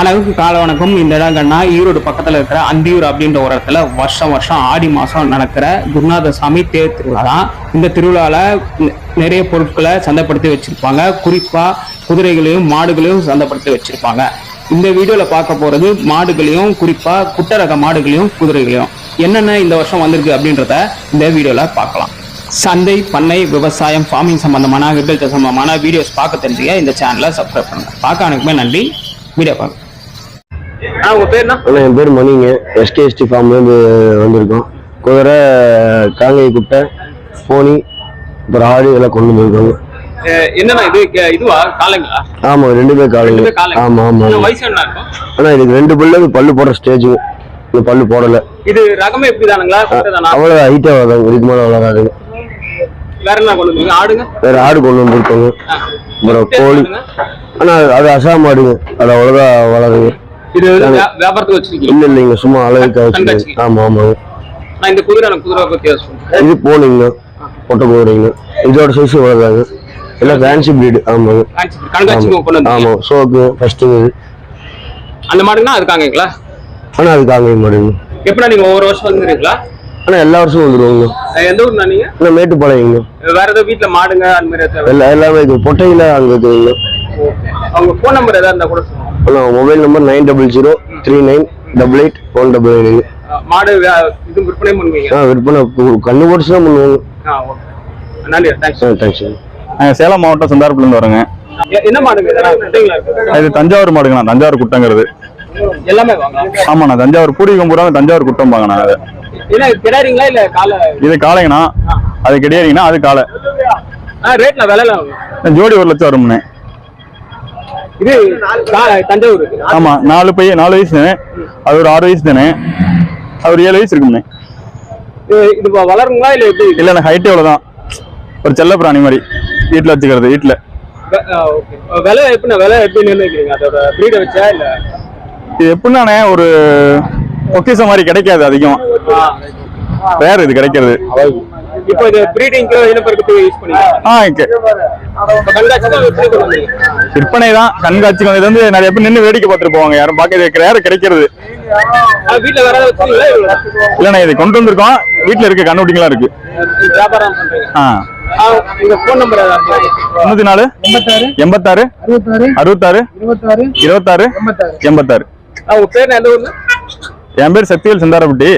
அளவுக்கு கால வணக்கம். இந்த இடம் கண்ணா ஈரோடு பக்கத்துல இருக்கிற அந்தியூர் அப்படின்ற ஒரு இடத்துல வருஷம் வருஷம் ஆடி மாசம் நடக்கிற குருநாத சாமி தேர் திருவிழா தான். இந்த திருவிழால நிறைய பொருட்களை சந்தைப்படுத்தி வச்சிருப்பாங்க. குறிப்பா குதிரைகளையும் மாடுகளையும் சந்தைப்படுத்தி வச்சிருப்பாங்க. இந்த வீடியோல பார்க்க போறது மாடுகளையும் குறிப்பா குட்ட ரக மாடுகளையும் குதிரைகளையும். என்னென்ன இந்த வருஷம் வந்திருக்கு அப்படின்றத இந்த வீடியோல பார்க்கலாம். சந்தை பண்ணை விவசாயம் ஃபார்மிங் சம்பந்தமான அக்ரிகல்ச்சர் சம்பந்தமான வீடியோஸ் பார்க்க தெரிஞ்சுக்க இந்த சேனலை சப்ஸ்கிரைப் பண்ணுங்க. பார்க்க அனைக்குமே நன்றி. வீடியோ பார்க்க. உங்க பேர் அண்ணா என் பேர் மணிங்க. எஸ்கேஎஸ்டி ஃபார்ம்லேருந்து வந்திருக்கோம். குதிரை காங்கை குட்டை போனி அப்புறம் ஆடு இதெல்லாம் கொண்டு வந்திருக்காங்க. என்னன்னா இது? இதுவா? காலைங்களா ஆமாம் ரெண்டு பேர் காலைங்க வயசு என்ன இதுக்கு ரெண்டு பல்லு பல்லு போடுற ஸ்டேஜுங்க இந்த பல்லு போடலை. இது ரகமே இதுக்கு மேலே வளராதுங்க வேற என்ன கொண்டு வந்தீங்க ஆடுங்க? வேறு ஆடு கொண்டு வந்திருக்காங்க. அப்புறம் கோழி. ஆனால் அது அசாம் ஆடுங்க. அது அவ்வளோதான் வளருங்க இது வியாபாரத்துக்கு வச்சிருக்கீங்க இல்லை இல்லைங்க சும்மா கண்காட்சிக்கு. வச்சுருக்கேன் ஆமாம் ஆமாங்க நான் இந்த குதிரை எனக்கு குதிரை பத்தி இது போனீங்க பொட்டை குதிரைங்க இதோட சைஸ் எல்லாம் ஃபேன்சி பிரீடு ஆமாங்க ஆமாம் சோக்கு ஃபர்ஸ்ட்டு இது. அந்த மாடுங்கன்னா அதுக்காங்கங்களா ஆனால் அது காங்கை மாடுங்க எப்படின்னா நீங்க ஒவ்வொரு வருஷம் வந்துருக்கீங்களா ஆனால் எல்லா வருஷமும் வந்துடுவாங்க எந்த ஊர்னா நீங்க? ஆனால் மேட்டுப்பாளையங்க. வேற ஏதோ வீட்ல மாடுங்க அந்த மாதிரி எல்லாமே இது. பொட்டையில் அங்கே இருக்குதுங்க. அவங்க ஃபோன் நம்பர் ஏதாவது இருந்தா கூட mobile number nine double zero three nine double eight one double uh மாடு இது விற்பனை பண்ணுவீங்க? ஆ விற்பனை கண்ணு போட்டு தான் பண்ணுவாங்க ஆ ஓகே நன்றி தேங்க்ஸ் ஆ தேங்க்ஸ் நாங்கள் சேலம் மாவட்டம் சந்தாரப்புலேருந்து வரோங்க என்ன மாடுங்க இதெல்லாம் குட்டைங்களா இருக்கு? இது தஞ்சாவூர் மாடுங்கண்ணா தஞ்சாவூர் குட்டங்கிறது. எல்லாமே ஆமாண்ணா தஞ்சாவூர் பூர்வீகம் பூரா தஞ்சாவூர் அது கிடாரிங்களா இல்ல காலை? இது காளைங்கண்ணா. அது கிடையாதுங்கண்ணா அது காளை. ஆ ரேட்ல விலைல ஜோடி ஒரு லட்சம் வரும்ண்ணே இது தஞ்சாவூர். ஆமா நாலு பையன் நாலு வயசு தானே? அது ஒரு ஆறு வயசு தானே? அது ஒரு ஏழு வயசு இருக்கும்ண்ணே இது- வளருங்களா இல்ல எப்படி? இல்லைண்ணா ஹைட்டு எவ்வளோதான் ஒரு செல்ல பிராணி மாதிரி. வீட்டில் வச்சுக்கிறது வீட்டில். விலை எப்படி விலை எப்படி நிர்ணயிக்கிறீங்க? அதோட பிரீட வச்சா இல்ல? இது எப்படின்னாண்ணே ஒரு பொக்கிஷம் மாதிரி கிடைக்காது அதிகம். வேறு இது கிடைக்கிறது. இப்போ இது பிரீடிங்க்கு இனப்பெருக்கத்துக்கு யூஸ் கண்காட்சி விற்பனை தான் கண்காட்சிக்கு வந்து இது வந்து நிறைய பேர் நின்று வேடிக்கை பார்த்துட்டு போவாங்க. யாரும் பார்க்க யாரும் கிடைக்கிறது. ஆ, வீட்ல வேற இல்லைண்ணா இது கொண்டு வந்திருக்கோம். வீட்டில் இருக்க கண்ணுட்டிங்களாம் இருக்கு. தொண்ணூத்தி நாலு எண்பத்தாறு அறுபத்தாறு இருபத்தாறு எண்பத்தாறு. என் பேர் சக்திவேல் செந்தாரப்பட்டி.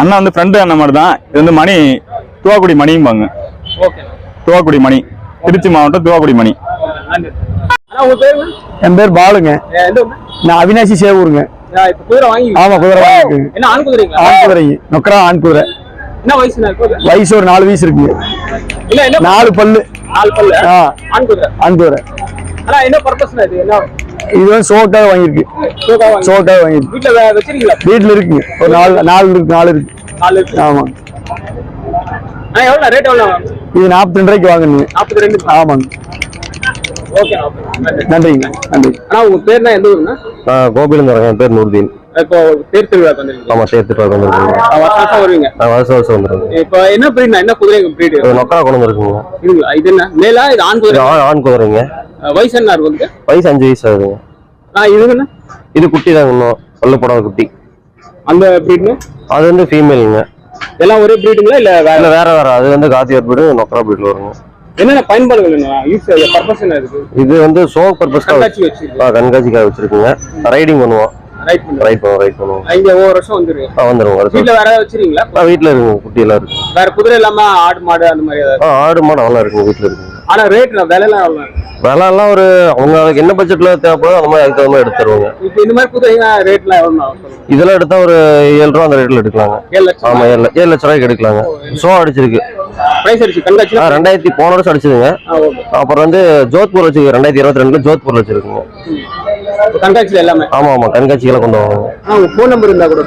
அண்ணா வந்து ஃப்ரெண்டு அண்ணன் மாதிரி தான். இது வந்து மணி துவாக்குடி மணிம்பாங்க. ஓகே. துவாக்குடி மணி. திருச்சி மாவட்டம் துவாக்குடி மணி. என் பேர் பாலுங்க. நான் அவினாசி சேவூருங்க. ஆ, இப்போ குதிரை வாங்கி ஆமா குதிரை ஆண் குதிரைங்க நொக்கரா ஆண் இப்போ வயசு ஒரு நாலு வயசு என்ன நாலு பல்லு. நாலு பல்லு? ஆ. ஆண் குதிரை. இது? என்ன? இது வந்து சோக்காக வாங்கியிருக்கு. சோகா வாங்கி சோக்காக வாங்கியிருக்கு. வீட்டுல இருக்குங்க. ஒரு நாலு நாலு இருக்கு நாலு இருக்கு. நாலு இருக்கு. ஆமா. எவ்வளோ ரேட் எவ்வளோ இது நாற்பத்தி ரெண்டு ரூபாய்க்கு வாங்கணுங்க நாற்பத்தி ரெண்டு ஆமாங்க. ஓகே ஓகே நன்றி நன்றிங்க நன்றி. ஆனா உங்க பேர் தான் எந்த வரேன் என் பேர் நூர்தீன். இப்போ தேர் திருவிழா வந்துருக்கீங்க ஆமாம் சேர்த்துட்டு வந்துருக்கீங்க வருஷம் வருஷம் வருவீங்க. வருஷம் வருஷம் வந்துருங்க இப்போ என்ன பிரீட்னா என்ன குதிரை பிரீடு நொக்கரா கொண்டு வந்துருக்குங்க. இருக்குங்களா இது என்ன? மேலா? இது ஆண் குதிரை? ஆண் குதிரைங்க. வயசு என்ன இருக்கு வந்து வயசு அஞ்சு வயசு ஆகுதுங்க. ஆ இதுங்கண்ணா இது குட்டி தாங்க இன்னும். பல்லு போடாத குட்டி. அந்த பிரீட்னு அது வந்து ஃபீமேலுங்க எல்லாம் ஒரே பிரீடுங்களா இல்ல வேற? வேற வேற. அது வந்து காத்தியார் பீடு நொக்கரா பீடு வருங்க. என்னென்ன பயன்பாடுகள் என்ன? யூஸ் பர்பஸ் என்ன இருக்கு? இது வந்து ஷோ பர்பஸ் கண்காட்சிக்காக வச்சிருக்குங்க. ரைடிங் பண்ணுவோம். ரைட் பண்ணுவோம். ரைட் பண்ணுவோம் இங்க ஒவ்வொரு வருஷம் ஆ வருஷம். வீட்டுல வேற வச்சிருக்கீங்களா? ஆ வீட்டில் இருக்குங்க குட்டி எல்லாம் இருக்கு. வேற குதிரை இல்லாம ஆடு மாடு அந்த மாதிரி ஆடு மாடு அதெல்லாம் இருக்குங்க வீட்டில் இருக்குங்க. ஆனா ரேட் விலை எல்லாம் எவ்வளவு விலை எல்லாம் ஒரு அவங்களுக்கு என்ன பட்ஜெட்ல தேவைப்படுதோ அந்த மாதிரி அதுக்கு தகுந்த மாதிரி எடுத்து தருவாங்க இப்போ இந்த மாதிரி ரேட்லாம் இதெல்லாம் எடுத்தா ஒரு ஏழு ரூபா அந்த ரேட்ல எடுக்கலாங்க. ஆமா ஏழு லட்ச- ஏழு லட்ச ரூபாய்க்கு எடுக்கலாங்க. ஷோ அடிச்சிருக்கு. பிரைஸ் அடிச்சு கண்காட்சி ஆ ரெண்டாயிரத்தி போன வருஷம் அடிச்சதுங்க. ஓகே. அப்புறம் வந்து ஜோத்பூர் வச்சிருக்கு ரெண்டாயிரத்தி இருபத்தி ரெண்டுல ஜோத்பூர் வச்சிருக்குங்க. கண்காட்சியில் எல்லாமே? ஆமா ஆமா கண்காட்சிகளை கொண்டு வாங்க ஃபோன் நம்பர் இருந்தா கூட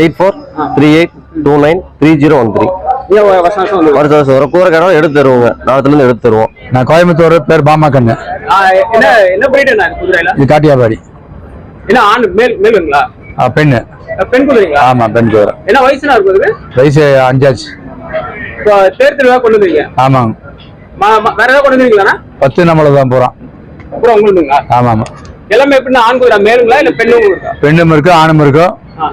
eight four three eight two nine three zero one three. வருஷம் வருஷம் ஒரு கூரை கடை எடுத்து தருவோங்க. நாளத்துல இருந்து எடுத்து தருவோம். நான் கோயம்புத்தூர் பேர் பாமா கண்ணு இது காட்டியாபாடி. என்ன ஆண் மேல் மேலுங்களா ஆ, பெண்ணு. பெண் குதிரைங்களா? ஆமா பெண் குதிரை. என்ன வயசுனா இருக்கும் இதுக்கு வயசு அஞ்சாச்சு. தேர் திருவிழா கொண்டு வந்தீங்க ஆமாங்க. வேற ஏதாவது கொண்டு வந்தீங்களா பத்து நம்மள தான் போறோம். அப்புறம் உங்களுதுங்களா? ஆமா ஆமா எல்லாமே எப்படின்னா ஆண் குதிரை மேலுங்களா இல்ல பெண்ணும் இருக்கா பெண்ணும் இருக்கு ஆணும் இருக்கும் ஆ.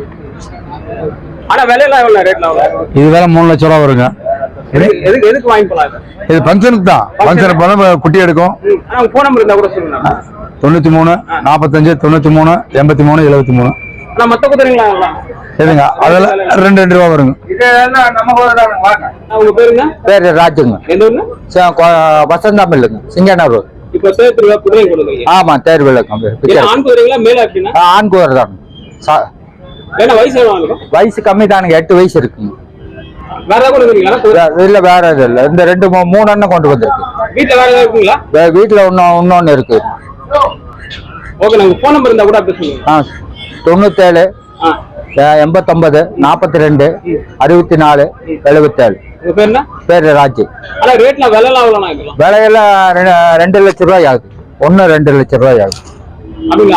ஆனா விலையெல்லாம் எவ்வளவு ரேட்ல இது வேலை மூணு லட்ச ரூபா வருங்க. எதுக்கு எதுக்கு எதுக்கு வாங்கி போலாம் இதை? ஃபங்க்ஷனுக்கு தான். ஃபங்க்ஷனுக்கு போனால் குட்டி எடுக்கும். ம். ஆனா உங்க போன் நம்பர் இருந்தா கூட சொல்லுங்க தொண்ணூத்தி மூணு நாற்பத்தஞ்சு தொண்ணூத்தி மூணு எண்பத்தி மூணு எழுபத்தி மூணு. மத்த குதிரைங்களா? எதுங்க? அதெல்லாம் ரெண்டு ரெண்டு ரூபா வருங்க. உங்க பேருங்க? பேர் ராஜுங்க. வசந்தம் இல்லைங்க சிங்கனூர். இப்ப குதிரை ஆமா தேர் விளக்கம் ஆண் குதிரைங்களா மேல ஆண் குதிரை தான். ஏன்னா வயசு வயசு கம்மி தானுங்க எட்டு வயசு இருக்குங்க இல்ல வேற இது இல்ல. இந்த ரெண்டு மூணு எண்ணம் கொண்டு வந்திருக்கு. வீட்டுல வேற ஏதாவது வீட்டுல இன்னும் இன்னொன்னு இருக்கு. ஓகே நாங்க போன் நம்பர் இருந்தா கூட அப்படி ஆ தொண்ணூத்தேழு எண்பத்தொன்பது நாற்பத்தி ரெண்டு அறுபத்தி நாலு எழுபத்தேழு பேர் என்ன? ராஜு. விலையெல்லாம் ரெண்டு லட்ச ரூபாய் ஆகுது. ஒன்று ரெண்டு லட்ச ரூபாய் ஆகுது.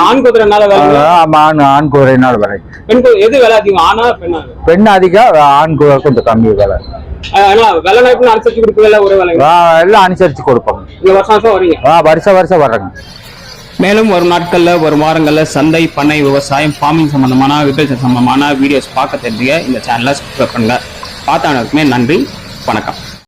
ஆண் குதிரைனால ஆ, விலை ஆமா ஆண் ஆண் குதிரைனால விலை பெண் குதிரை எது விலை அதிகம் ஆனா பெண்ணா? பெண் அதிகம் ஆண் குதிரை கொஞ்சம் கம்மி விலை. விலை அனுசரிச்சு கொடுக்க விலை ஒரு விலை எல்லாம் அனுசரிச்சு கொடுப்பாங்க இந்த வருஷம் வருஷம் வரீங்க ஆ வருஷம் வருஷம் வர்றேங்க. மேலும் வரும் நாட்கள்ல வரும் வாரங்கள்ல சந்தை பண்ணை விவசாயம் ஃபார்மிங் சம்பந்தமான விவசாயம் சம்பந்தமான வீடியோஸ் பார்க்க தெரிஞ்சுக்க இந்த சேனலை சப்ஸ்கிரைப் பண்ணுங்க. பார்த்த அனைவருக்குமே நன்றி வணக்கம்.